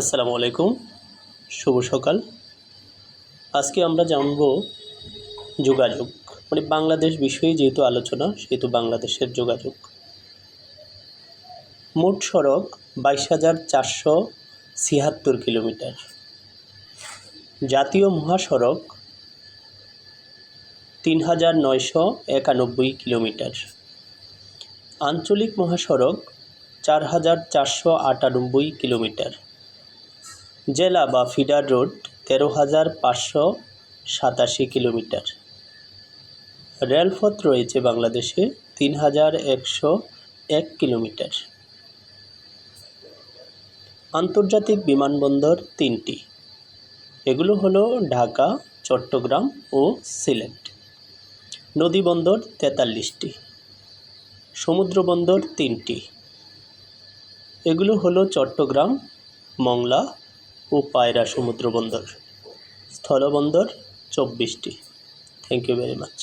আসসালামু আলাইকুম। শুভ সকাল। আজকে আমরা জানব যোগাযোগ মানে বাংলাদেশ বিষয়ে যেহেতু আলোচনা, সেহেতু বাংলাদেশের যোগাযোগ। মোট সড়ক বাইশ হাজার চারশো ছিয়াত্তর কিলোমিটার। জাতীয় মহাসড়ক তিন হাজার নয়শো একানব্বই কিলোমিটার। আঞ্চলিক মহাসড়ক চার হাজার চারশো আটানব্বই কিলোমিটার। জেলা বা ফিডার রোড তেরো হাজার পাঁচশো সাতাশি কিলোমিটার। রেলপথ রয়েছে বাংলাদেশে তিন হাজার একশো এক কিলোমিটার। আন্তর্জাতিক বিমানবন্দর তিনটি। এগুলো হলো ঢাকা, চট্টগ্রাম ও সিলেট। নদীবন্দর তেতাল্লিশটি। সমুদ্রবন্দর তিনটি। এগুলো হলো চট্টগ্রাম, মংলা ও পায়রা সমুদ্র বন্দর স্থলবন্দর চব্বিশটি। Thank you very much